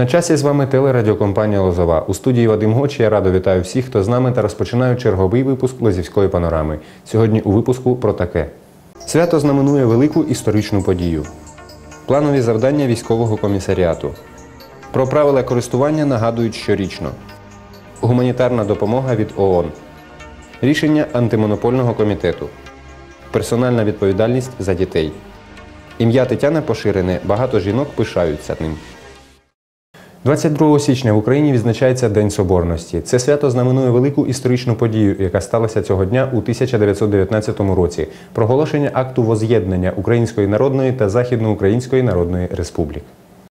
На часі з вами телерадіокомпанія Лозова. У студії Вадим Гоч я радо вітаю всіх, хто з нами та розпочинаю черговий випуск Лозівської панорами. Сьогодні у випуску про таке. Свято знаменує велику історичну подію. Планові завдання військового комісаріату. Про правила користування нагадують щорічно. Гуманітарна допомога від ООН. Рішення антимонопольного комітету. Персональна відповідальність за дітей. Ім'я Тетяна поширене, багато жінок пишаються ним. 22 січня в Україні відзначається День Соборності. Це свято знаменує велику історичну подію, яка сталася цього дня у 1919 році проголошення акту воз'єднання Української Народної та Західноукраїнської Народної Республік.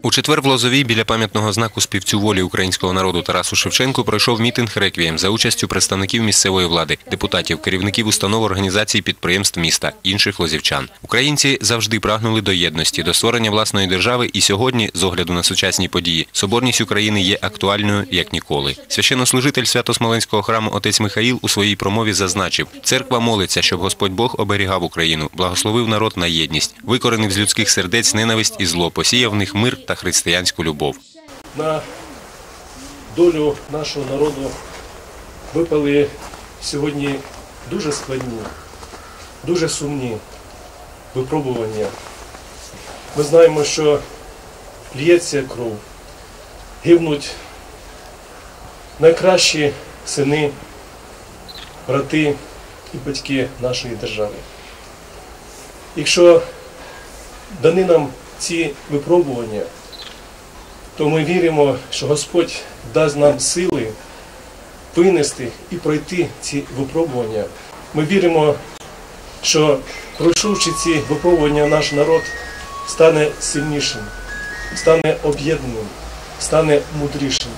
У четвер в Лозовій біля пам'ятного знаку співцю волі українського народу Тарасу Шевченку пройшов мітинг «Реквієм» за участю представників місцевої влади, депутатів, керівників установ організацій підприємств міста, інших лозівчан. Українці завжди прагнули до єдності, до створення власної держави, і сьогодні, з огляду на сучасні події, соборність України є актуальною як ніколи. Священнослужитель Свято-Смоленського храму отець Михаїл у своїй промові зазначив: церква молиться, щоб Господь Бог оберігав Україну, благословив народ на єдність, викоренив з людських сердець ненависть і зло, посіяв в них мир та християнську любов. на долю нашого народу випали сьогодні дуже складні, дуже сумні випробування. Ми знаємо, що лється кров, гибнуть найкращі сини, брати і батьки нашої держави. Якщо дані нам ці випробування, то ми віримо, що Господь дасть нам сили винести і пройти ці випробування. Ми віримо, що пройшовши ці випробування, наш народ стане сильнішим, стане об'єднаним, стане мудрішим.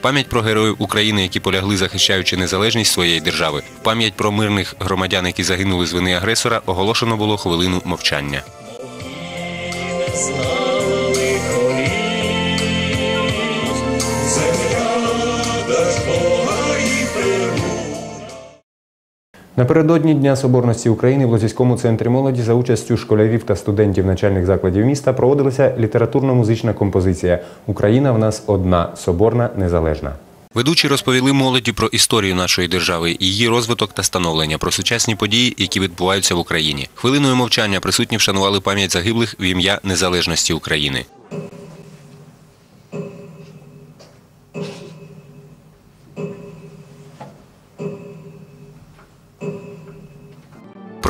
Пам'ять про героїв України, які полягли, захищаючи незалежність своєї держави. Пам'ять про мирних громадян, які загинули з вини агресора, оголошено було хвилину мовчання. Напередодні Дня Соборності України в Лозівському центрі молоді за участю школярів та студентів начальних закладів міста проводилася літературно-музична композиція Україна в нас одна, соборна, незалежна. Ведучі розповіли молоді про історію нашої держави, її розвиток та становлення, про сучасні події, які відбуваються в Україні. Хвилиною мовчання присутні вшанували пам'ять загиблих в ім'я незалежності України.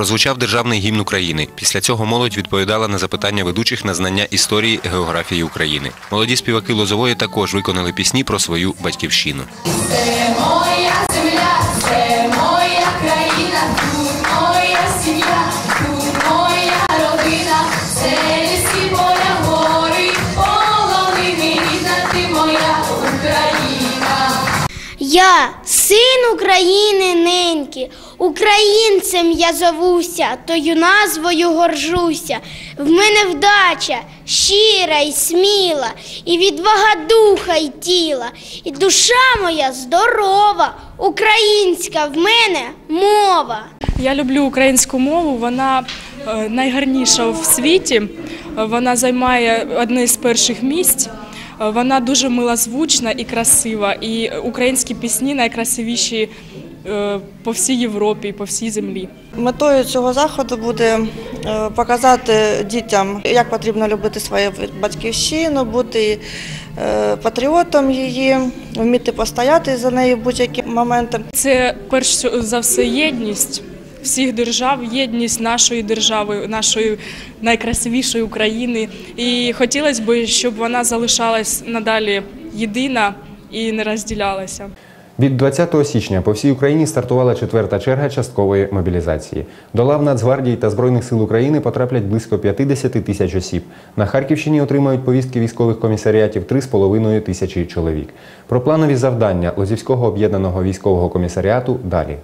Прозвучав державний гімн України. Після цього молодь відповідала на запитання ведучих на знання історії географії України. Молоді співаки Лозової також виконали пісні про свою батьківщину. Це моя земля, це моя країна, тут моя сім'я, тут моя родина, це ліси, поля, гори, полонини, рідна ти моя Україна. Я син України неньки, українцем я зовуся, тою назвою горжуся. В мене вдача щира і сміла, і відвага духа й тіла, і душа моя здорова, українська в мене мова. Я люблю українську мову, вона е, найгарніша в світі. Вона займає одне з перших місць. Вона дуже милозвучна і красива. І українські пісні найкрасивіші по всій Європі, і по всій землі. Метою цього заходу буде е, показати дітям, як потрібно любити свою батьківщину, бути е, патріотом її, вміти постояти за нею будь-які моменти. Це перш за все єдність всіх держав, єдність нашої держави, нашої найкрасивішої України. І хотілося б, щоб вона залишалась надалі єдина і не розділялася. Від 20 січня по всій Україні стартувала четверта черга часткової мобілізації. До лав Нацгвардії та Збройних сил України потраплять близько 50 тисяч осіб. На Харківщині отримають повістки військових комісаріатів 3,5 тисячі чоловік. Про планові завдання Лозівського об'єднаного військового комісаріату далі.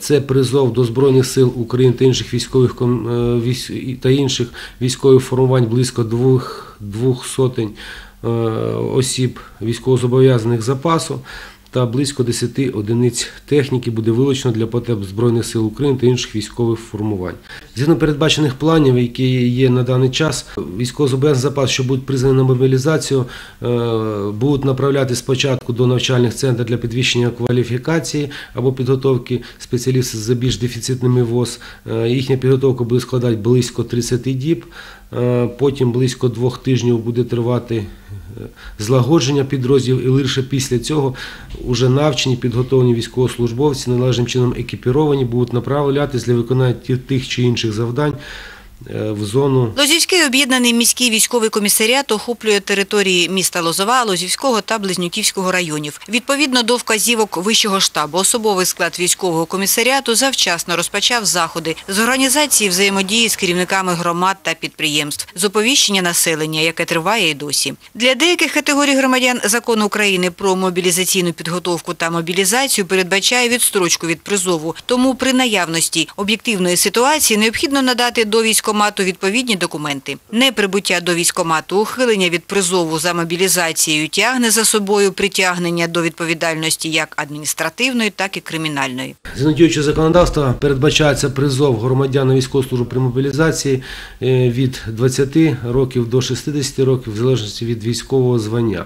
Це призов до Збройних сил України та інших військових е, та інших військових формувань близько двох, двох сотень е, осіб військовозобов'язаних запасу та близько 10 одиниць техніки буде вилучено для потреб Збройних сил України та інших військових формувань. Згідно передбачених планів, які є на даний час, військовозобов'язаний запас, що будуть призвані на мобілізацію, е, будуть направляти спочатку до навчальних центрів для підвищення кваліфікації або підготовки спеціалістів за більш дефіцитними ВОЗ. Е, Їхня підготовка буде складати близько 30 діб. Е, Потім близько двох тижнів буде тривати злагодження підрозділів, і лише після цього вже навчені, підготовлені військовослужбовці, належним чином екіпіровані, будуть направлятись для виконання тих чи інших завдань в зону Лозівський об'єднаний міський військовий комісаріат охоплює території міста Лозова, Лозівського та Близнюківського районів. Відповідно до вказівок Вищого штабу, особовий склад військового комісаріату завчасно розпочав заходи з організації взаємодії з керівниками громад та підприємств, з оповіщення населення, яке триває і досі. Для деяких категорій громадян закон України про мобілізаційну підготовку та мобілізацію передбачає відстрочку від призову. Тому при наявності об'єктивної ситуації необхідно надати до військомату відповідні документи. Неприбуття до військомату, ухилення від призову за мобілізацією тягне за собою притягнення до відповідальності як адміністративної, так і кримінальної. Згідно діючого законодавства передбачається призов громадян на військову службу при мобілізації е, від 20 років до 60 років, в залежності від військового звання.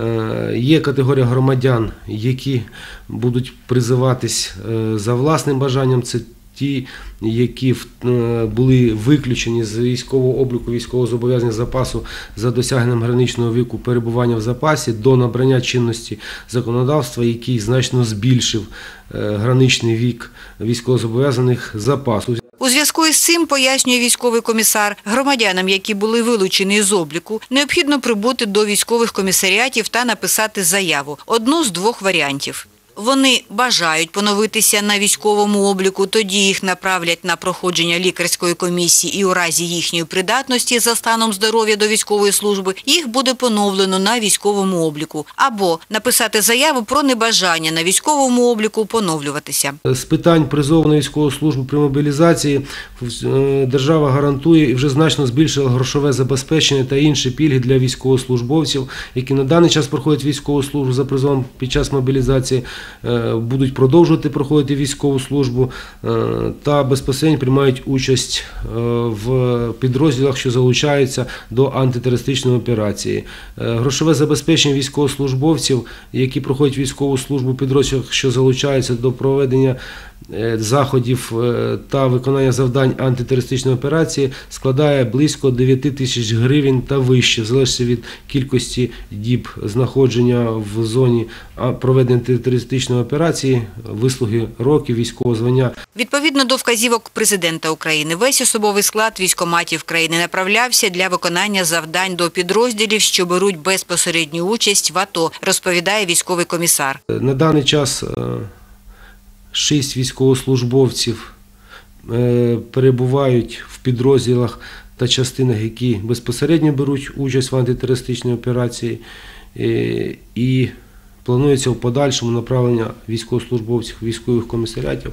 Е, Є категорія громадян, які будуть призиватись е, за власним бажанням. Це ті, які е, були виключені з військового обліку військового зобов'язання запасу за досягненням граничного віку перебування в запасі до набрання чинності законодавства, який значно збільшив е, граничний вік військовозобов'язаних запасу. У зв'язку із цим, пояснює військовий комісар, громадянам, які були вилучені з обліку, необхідно прибути до військових комісаріатів та написати заяву. Одну з двох варіантів. Вони бажають поновитися на військовому обліку, тоді їх направлять на проходження лікарської комісії і у разі їхньої придатності за станом здоров'я до військової служби їх буде поновлено на військовому обліку. Або написати заяву про небажання на військовому обліку поновлюватися. З питань призову на військову службу при мобілізації е, держава гарантує і вже значно збільшила грошове забезпечення та інші пільги для військовослужбовців, які на даний час проходять військову службу за призовом під час мобілізації, будуть продовжувати проходити військову службу е, та безпосередньо приймають участь е, в підрозділах, що залучаються до антитерористичної операції. Е, Грошове забезпечення військовослужбовців, які проходять військову службу в підрозділах, що залучаються до проведення е, заходів е, та виконання завдань антитерористичної операції, складає близько 9 тисяч гривень та вище, в залежності від кількості діб знаходження в зоні проведення антитерористичної операції, вислуги років, військового звання Відповідно до вказівок президента України, весь особовий склад військоматів країни направлявся для виконання завдань до підрозділів, що беруть безпосередню участь в АТО, розповідає військовий комісар. На даний час е, шість військовослужбовців е, перебувають в підрозділах та частинах, які безпосередньо беруть участь в антитерористичній операції. Е, І планується в подальшому направлення військовослужбовців військових комісаріатів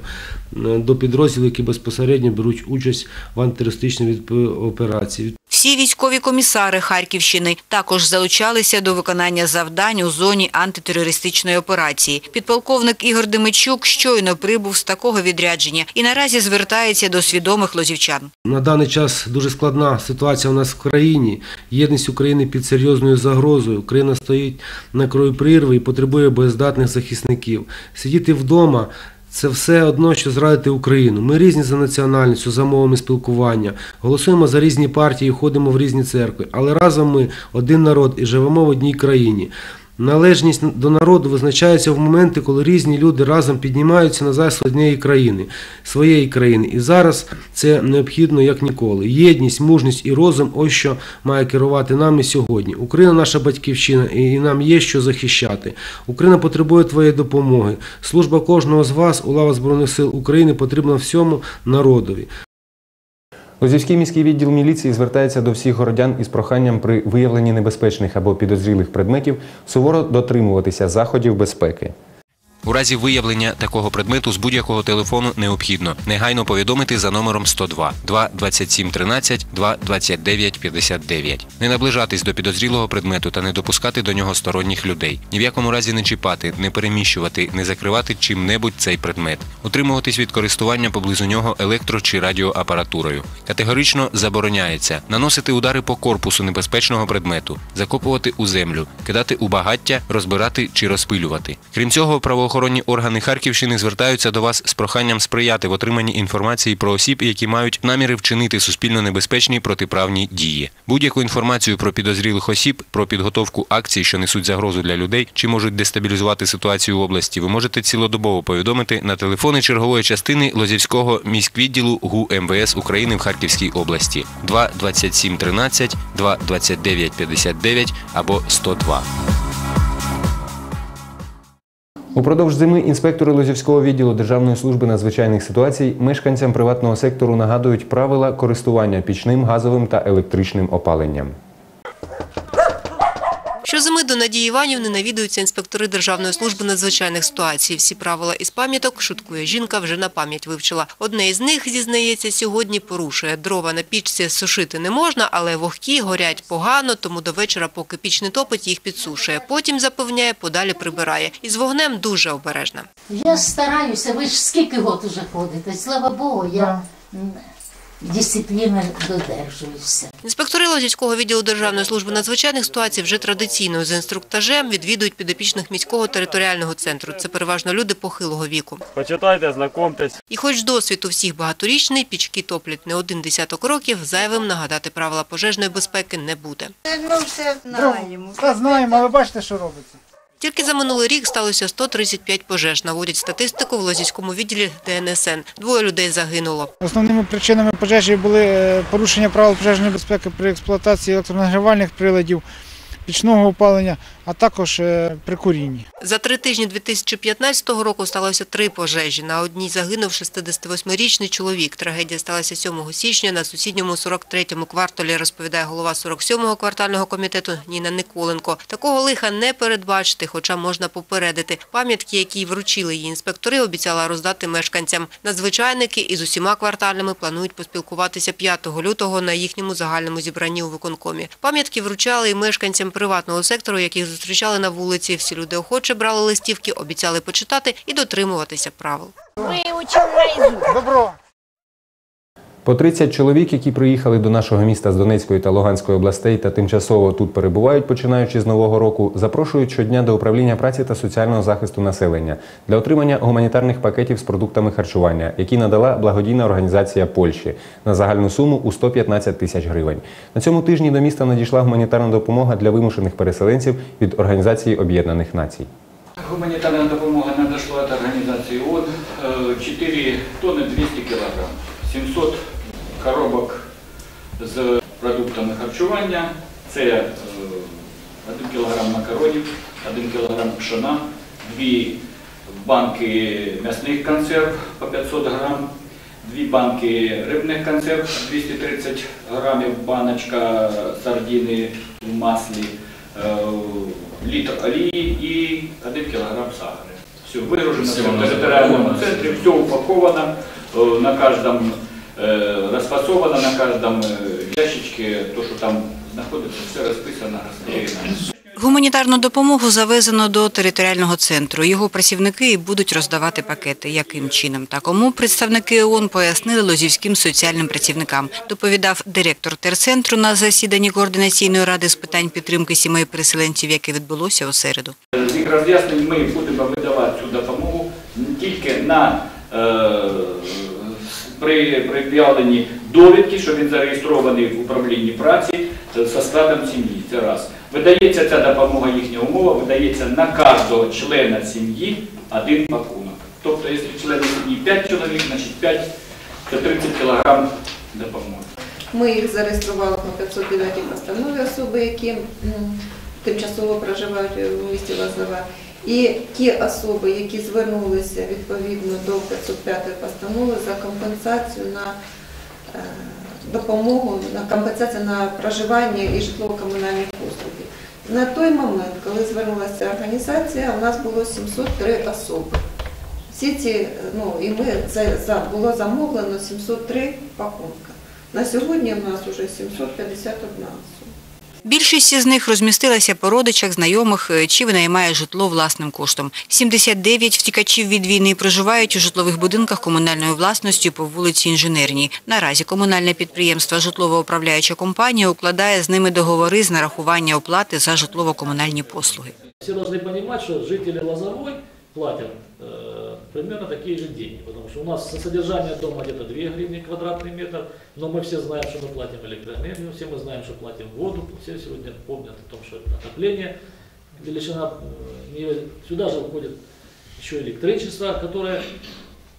е, до підрозділів, які безпосередньо беруть участь в антитерористичній операції. Всі військові комісари Харківщини також залучалися до виконання завдань у зоні антитерористичної операції. Підполковник Ігор Демичук щойно прибув з такого відрядження і наразі звертається до свідомих лозівчан. На даний час дуже складна ситуація у нас в країні. Єдність України під серйозною загрозою. Україна стоїть на краю прірви і потребує боєздатних захисників. Сидіти вдома. Це все одно, що зрадити Україну. Ми різні за національністю, за мовами спілкування, голосуємо за різні партії, ходимо в різні церкви, але разом ми один народ і живемо в одній країні. Належність до народу визначається в моменти, коли різні люди разом піднімаються на засіб однієї країни, своєї країни. І зараз це необхідно як ніколи. Єдність, мужність і розум ось що має керувати нами сьогодні. Україна наша батьківщина, і нам є що захищати. Україна потребує твоєї допомоги. Служба кожного з вас у лавах Збройних сил України потрібна всьому народові. Лозівський міський відділ міліції звертається до всіх городян із проханням при виявленні небезпечних або підозрілих предметів суворо дотримуватися заходів безпеки. У разі виявлення такого предмету з будь-якого телефону необхідно негайно повідомити за номером 102 2 27 13 2 29 59. Не наближатись до підозрілого предмету та не допускати до нього сторонніх людей. Ні в якому разі не чіпати, не переміщувати, не закривати чим-небудь цей предмет. Утримуватись від користування поблизу нього електро чи радіоапаратурою. Категорично забороняється наносити удари по корпусу небезпечного предмету, закопувати у землю, кидати у багаття, розбирати чи розпилювати. Крім цього, правоохоронні органи Харківщини звертаються до вас з проханням сприяти в отриманні інформації про осіб, які мають наміри вчинити суспільно небезпечні протиправні дії. Будь-яку інформацію про підозрілих осіб, про підготовку акцій, що несуть загрозу для людей чи можуть дестабілізувати ситуацію в області, ви можете цілодобово повідомити на телефони чергової частини Лозівського міськвідділу ГУ МВС України в Харківській області 2 27 13, 2 29 59 або 102. Упродовж зими інспектори Лозівського відділу Державної служби надзвичайних ситуацій мешканцям приватного сектору нагадують правила користування пічним, газовим та електричним опаленням. Щозими до Надії Іванівни навідуються інспектори Державної служби надзвичайних ситуацій. Всі правила із пам'яток, шуткує жінка, вже на пам'ять вивчила. Одне із них, зізнається, сьогодні порушує. Дрова на пічці сушити не можна, але вогкі горять погано, тому до вечора, поки піч не топить, їх підсушує. Потім, запевняє, подалі прибирає. Із вогнем дуже обережна. Я стараюся, ви ж скільки год уже ходите, слава Богу, я дисципліни додержуюся. Інспектори Лозівського відділу Державної служби надзвичайних ситуацій вже традиційно з інструктажем відвідують підопічних міського територіального центру. Це переважно люди похилого віку. Почитайте, знакомтесь. І хоч досвід у всіх багаторічний, пічки топлять не один десяток років, зайвим нагадати правила пожежної безпеки не буде. Ми все знаємо. Та знаємо, а ви бачите, що робиться. Тільки за минулий рік сталося 135 пожеж. Наводять статистику в Лозівському відділі ДНСН. Двоє людей загинуло. Основними причинами пожежі були е, порушення правил пожежної безпеки при експлуатації електронагрівальних приладів, пічного опалення, а також е, при курінні. За три тижні 2015 року сталося три пожежі. На одній загинув 68-річний чоловік. Трагедія сталася 7 січня на сусідньому 43-му кварталі, розповідає голова 47-го квартального комітету Ніна Николенко. Такого лиха не передбачити, хоча можна попередити. Пам'ятки, які вручили її інспектори, обіцяла роздати мешканцям. Надзвичайники із усіма квартальними планують поспілкуватися 5 лютого на їхньому загальному зібранні у виконкомі. Пам'ятки вручали і мешканцям приватного сектору, яких зустрічали на вулиці. Всі люди охоче брали листівки, обіцяли почитати і дотримуватися правил. Добро. По 30 чоловік, які приїхали до нашого міста з Донецької та Луганської областей та тимчасово тут перебувають, починаючи з нового року, запрошують щодня до управління праці та соціального захисту населення для отримання гуманітарних пакетів з продуктами харчування, які надала благодійна організація Польщі на загальну суму у 115 тисяч гривень. На цьому тижні до міста надійшла гуманітарна допомога для вимушених переселенців від Організації Об'єднаних Націй. Гуманитарная допомога надошла от организации ООН. Э, 4 тонны 200 килограмм. 700 коробок з продуктами харчування. Це е, 1 кілограм макаронів, 1 кілограм пшона, 2 банки м'ясних консерв по 500 грам, 2 банки рибних консерв 230 грамів, баночка сардини в маслі, е, літр олії і 1 кілограм сахара. Все вигружено все в територіальному центрі, все упаковано, е, на каждом е, розфасовано, на каждом е, ящичке, то, що там знаходиться, все розписано, розклеєно. Гуманітарну допомогу завезено до територіального центру. Його працівники і будуть роздавати пакети. Яким чином та кому представники ООН пояснили лозівським соціальним працівникам. Доповідав директор терцентру на засіданні координаційної ради з питань підтримки сімей переселенців, яке відбулося у середу. З їх роз'яснень ми будемо видавати цю допомогу не тільки на е, при пред'явленні довідки, що він зареєстрований в управлінні праці е, со складом сім'ї. Це раз. Видається ця допомога, їхня умова, видається на кожного члена сім'ї один пакунок. Тобто, якщо члени сім'ї 5 чоловік, значить 5 це 30 кг допомоги. Ми їх зареєстрували по 509 постанові особи, які тимчасово проживають у місті Лозова. І ті особи, які звернулися відповідно до 505 постанови за компенсацію на е, допомогу, на компенсацію на проживання і житлово-комунальні послуги. На той момент, коли звернулася організація, у нас було 703 особи. Всі ці, ну і ми це було замовлено 703 пакунка. На сьогодні у нас вже 751 особа. Більшість із них розмістилася по родичах, знайомих е, чи винаймає житло власним коштом. 79 втікачів від війни проживають у житлових будинках комунальної власності по вулиці Інженерній. Наразі комунальне підприємство «Житлово-управляюча компанія» укладає з ними договори з нарахування оплати за житлово-комунальні послуги. Все должны понимать, что жители Лозовой платят э, примерно такие же деньги, потому что у нас содержание дома где-то 2 гривны квадратный метр, но мы все знаем, что мы платим электроэнергию, все мы знаем, что платим воду, все сегодня помнят о том, что отопление, величина, э, сюда же входит еще электричество, которое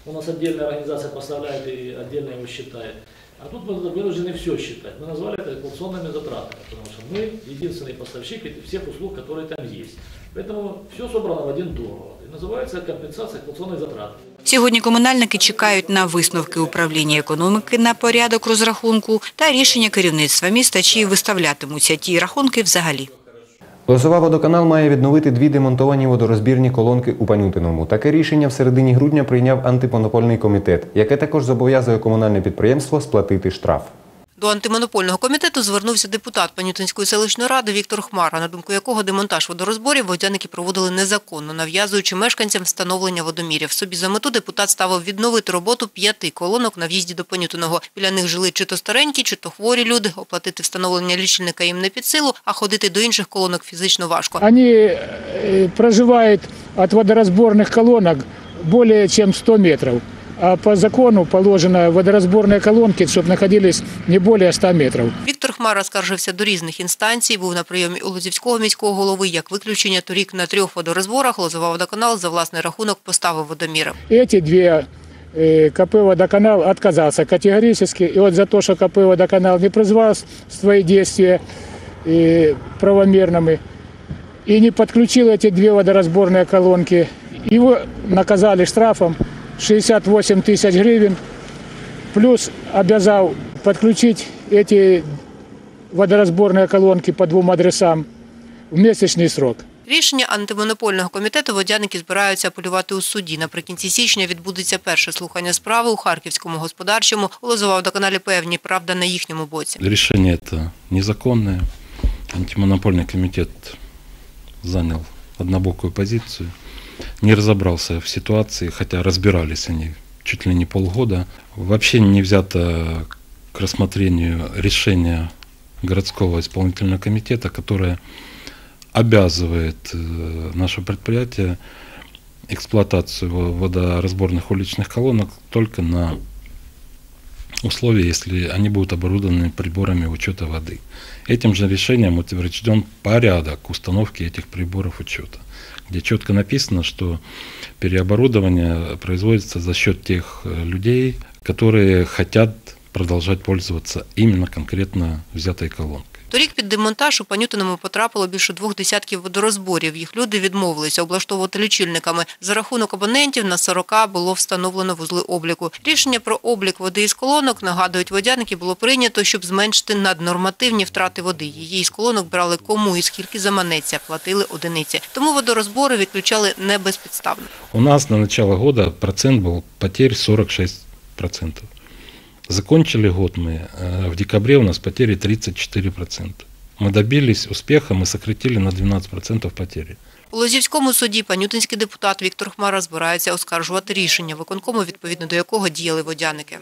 у нас отдельная организация поставляет и отдельно его считает. А тут мы вынуждены все считать. Мы назвали это эксплуатационными затратами, потому что мы единственный поставщик всех услуг, которые там есть. Поэтому все собрано в один договор. И называется компенсация эксплуатационных затрат. Сьогодні комунальники чекають на висновки управління економіки на порядок розрахунку та рішення керівництва міста, чи виставлятимуться ті рахунки взагалі. Лозова водоканал має відновити дві демонтовані водорозбірні колонки у Панютиному. Таке рішення в середині грудня прийняв антимонопольний комітет, яке також зобов'язує комунальне підприємство сплатити штраф. До антимонопольного комітету звернувся депутат Панютинської селищної ради Віктор Хмара, на думку якого демонтаж водорозборів водяники проводили незаконно, нав'язуючи мешканцям встановлення водомірів. Собі за мету депутат ставив відновити роботу п'яти колонок на в'їзді до Панютиного. Біля них жили чи то старенькі, чи то хворі люди. Оплатити встановлення лічильника їм не під силу, а ходити до інших колонок фізично важко. Они э, проживают от водоразборных колонок более чем 100 метров А по закону положено водоразборные колонки, чтобы находились не более 100 метров. Віктор Хмара скаржився до різних інстанцій, був на прийомі у Лозівського міського голови. Як виключення, торік на трьох водорозборах Лозова водоканал за власний рахунок поставив водоміри. Эти две э, КП «Водоканал» отказался категорически. И вот за то, что КП «Водоканал» не призвал свои действия э, правомерными и не подключил эти две водоразборные колонки, его наказали штрафом 68 тысяч гривен, плюс обязал подключить эти водоразборные колонки по двум адресам в месячный срок. Рішення антимонопольного комітету водяники збираються апелювати у суді. Наприкінці січня відбудеться перше слухання справи у Харківському господарчому. У Лозова водоканалі певні, правда, на їхньому боці. Решение это незаконное. Антимонопольный комитет занял однобокую позицию, Не разобрался в ситуации, хотя разбирались они чуть ли не полгода. Вообще не взято к рассмотрению решение городского исполнительного комитета, которое обязывает э, наше предприятие эксплуатацию водоразборных уличных колонок только на условия, если они будут оборудованы приборами учета воды. Этим же решением утвержден порядок установки этих приборов учета, где четко написано, что переоборудование производится за счет тех э, людей, которые хотят продолжать пользоваться именно конкретно взятой колонкой. Торік під демонтаж у Панютиному потрапило більше двох десятків водорозборів. Їх люди відмовилися облаштовувати лічильниками. За рахунок абонентів на 40 було встановлено вузли обліку. Рішення про облік води із колонок, нагадують водяники, було прийнято, щоб зменшити наднормативні втрати води. Її із колонок брали кому і скільки заманеться, платили одиниці. Тому водорозбори відключали не безпідставно. У нас на начало года процент был потерь 46%. Закончили год мы, э, в декабре у нас потери 34%. Мы добились успеха, мы сократили на 12% потери. У Лозівському суді панютинський депутат Віктор Хмара збирається оскаржувати рішення виконкому, відповідно до якого діяли водяники.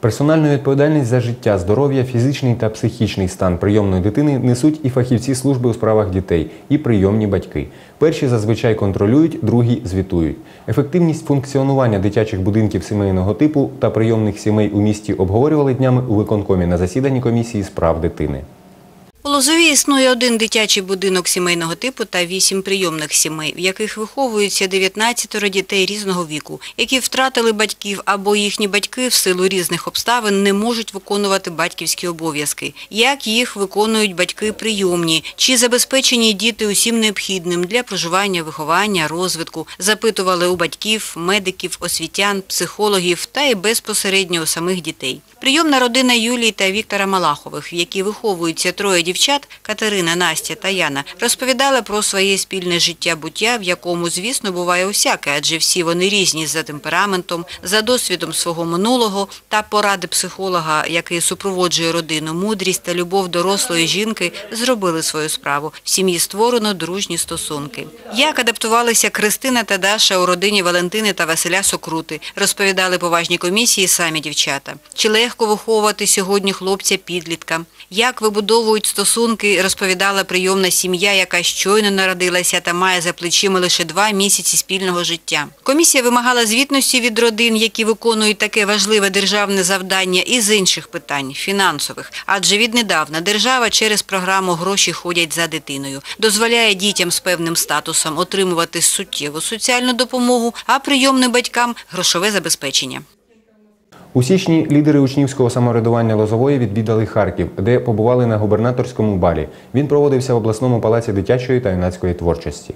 Персональну відповідальність за життя, здоров'я, фізичний та психічний стан прийомної дитини несуть і фахівці служби у справах дітей, і прийомні батьки. Перші зазвичай контролюють, другі звітують. Ефективність функціонування дитячих будинків сімейного типу та прийомних сімей у місті обговорювали днями у виконкомі на засіданні комісії справ дитини. У Лозові існує один дитячий будинок сімейного типу та вісім прийомних сімей, в яких виховуються 19 дітей різного віку, які втратили батьків або їхні батьки в силу різних обставин не можуть виконувати батьківські обов'язки. Як їх виконують батьки прийомні? Чи забезпечені діти усім необхідним для проживання, виховання, розвитку? Запитували у батьків, медиків, освітян, психологів та й безпосередньо у самих дітей. Прийомна родина Юлії та Віктора Малахових, в якій виховуються троє дівчат Катерина, Настя та Яна розповідали про своє спільне життя буття, в якому, звісно, буває усяке, адже всі вони різні за темпераментом, за досвідом свого минулого та поради психолога, який супроводжує родину, мудрість та любов дорослої жінки зробили свою справу. В сім'ї створено дружні стосунки. Як адаптувалися Кристина та Даша у родині Валентини та Василя Сокрути, розповідали поважні комісії самі дівчата. Чи легко виховувати сьогодні хлопця-підлітка? Як вибудовують стосунки, розповідала прийомна сім'я, яка щойно народилася та має за плечима лише два місяці спільного життя. Комісія вимагала звітності від родин, які виконують таке важливе державне завдання, і з інших питань фінансових. Адже віднедавна держава через програму гроші ходять за дитиною, дозволяє дітям з певним статусом отримувати суттєву соціальну допомогу, а прийомним батькам грошове забезпечення. У січні лідери учнівського самоврядування Лозової відвідали Харків, де побували на губернаторському балі. Він проводився в обласному палаці дитячої та юнацької творчості.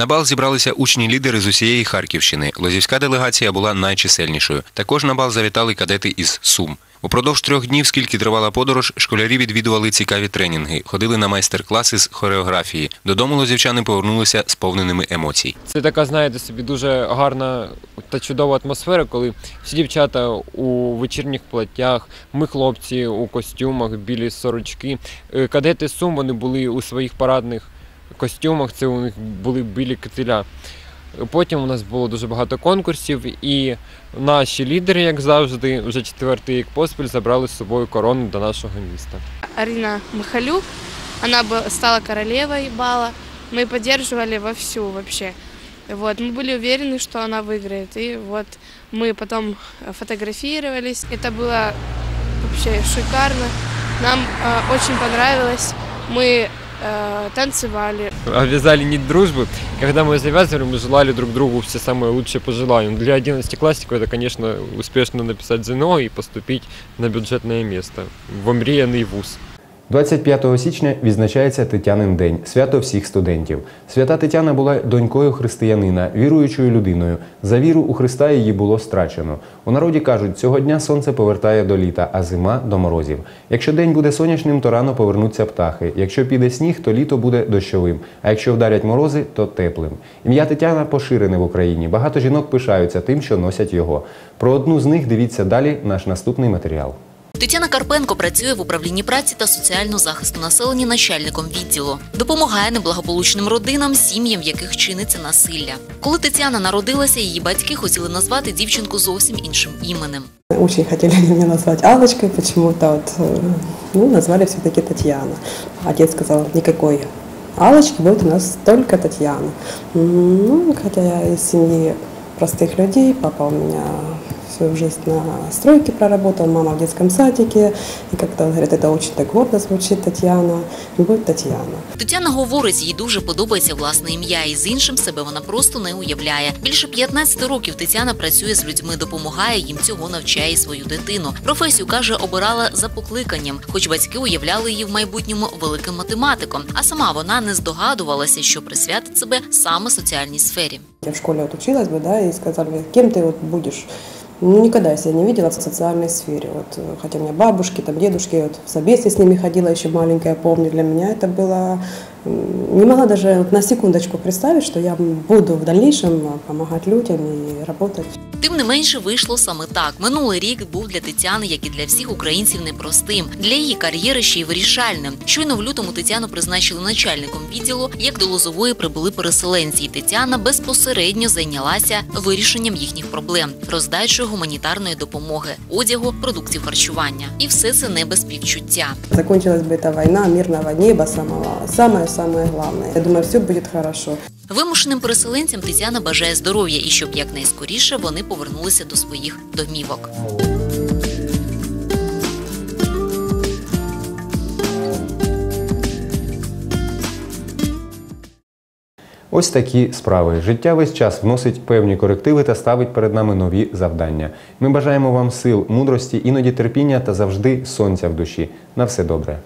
На бал зібралися учні-лідери з усієї Харківщини. Лозівська делегація була найчисельнішою. Також на бал завітали кадети із Сум. Упродовж трьох днів, скільки тривала подорож, школярі відвідували цікаві тренінги, ходили на майстер-класи з хореографії. Додому лозівчани повернулися сповненими емоцій. Це така, знаєте, собі дуже гарна та чудова атмосфера, коли всі дівчата у вечірніх платтях, ми хлопці у костюмах, білі сорочки. Е, Кадети Сум вони були у своїх парадних костюмах, це у них були білі кителя. Потім у нас було дуже багато конкурсів, і наші лідери, як завжди, вже четвертий рік поспіль забрали з собою корону до нашого міста. Арина Махалюк. Она бы- стала королевой бала. Мы поддерживали вовсю вообще. Вот, мы были уверены, что она выиграет. И вот мы потом э, фотографировались. Это было вообще шикарно. Нам э, очень понравилось. Мы э, танцевали. Обвязали нить дружбы. Когда мы завязывали, мы желали друг другу все самое лучшее пожелания. Для 11 классиков это, конечно, успешно написать ЗНО и поступить на бюджетное место в омріяний вуз. 25 січня відзначається Тетянин день, свято всіх студентів. Свята Тетяна була донькою християнина, віруючою людиною. За віру у Христа її було страчено. У народі кажуть, цього дня сонце повертає до літа, а зима до морозів. Якщо день буде сонячним, то рано повернуться птахи. Якщо піде сніг, то літо буде дощовим. А якщо вдарять морози, то теплим. Ім'я Тетяна поширене в Україні. Багато жінок пишаються тим, що носять його. Про одну з них дивіться далі наш наступний матеріал. Тетяна Карпенко працює в управлінні праці та соціального захисту населення начальником відділу. Допомагає неблагополучним родинам, сім'ям, в яких чиниться насилля. Коли Тетяна народилася, її батьки хотіли назвати дівчинку зовсім іншим іменем. Очень хотели меня назвать Аллочкой, почему-то э, ну, назвали все-таки Татьяна. Отец сказал, никакой Аллочки будет у нас только Татьяна. Ну, хотя я из семьи простых людей, папа у меня всю жизнь на стройке проработал, мама в детском садике, и как-то он говорит, это очень так гордо звучит Татьяна, будет Татьяна. Тетяна говорить, їй дуже подобається власне ім'я, і з іншим себе вона просто не уявляє. Більше 15 років Тетяна працює з людьми, допомагає їм цього навчає свою дитину. Професію каже, обирала за покликанням, хоч батьки уявляли її в майбутньому великим математиком. А сама вона не здогадувалася, що присвятить себе саме соціальній сфері. Я в школе вот училась бы, да, и сказали, кем ты вот будешь. Ну, никогда я себя не видела в социальной сфере. Вот, э, хотя у меня бабушки, там, дедушки, вот, в собесе с ними ходила еще маленькая, помню. Для меня это было... не могла даже вот на секундочку представить, что я буду в дальнейшем помогать людям и работать. Тим не менше вийшло саме так. Минулий рік був для Тетяни, як і для всіх українців, непростим. Для її кар'єри ще й вирішальним. Щойно в лютому Тетяну призначили начальником відділу. Як до Лозової прибули переселенці, і Тетяна безпосередньо зайнялася вирішенням їхніх проблем, роздачею гуманітарної допомоги, одягу, продуктів харчування. І все це не без співчуття. Закончилась бы эта война, мирного неба, самого, самое-самое главное. Я думаю, все будет хорошо. Вимушеним переселенцям Тетяна бажає здоров'я і щоб якнайскоріше вони повернулися до своїх домівок. Ось такі справи. Життя весь час вносить певні корективи та ставить перед нами нові завдання. Ми бажаємо вам сил, мудрості, іноді терпіння та завжди сонця в душі. На все добре.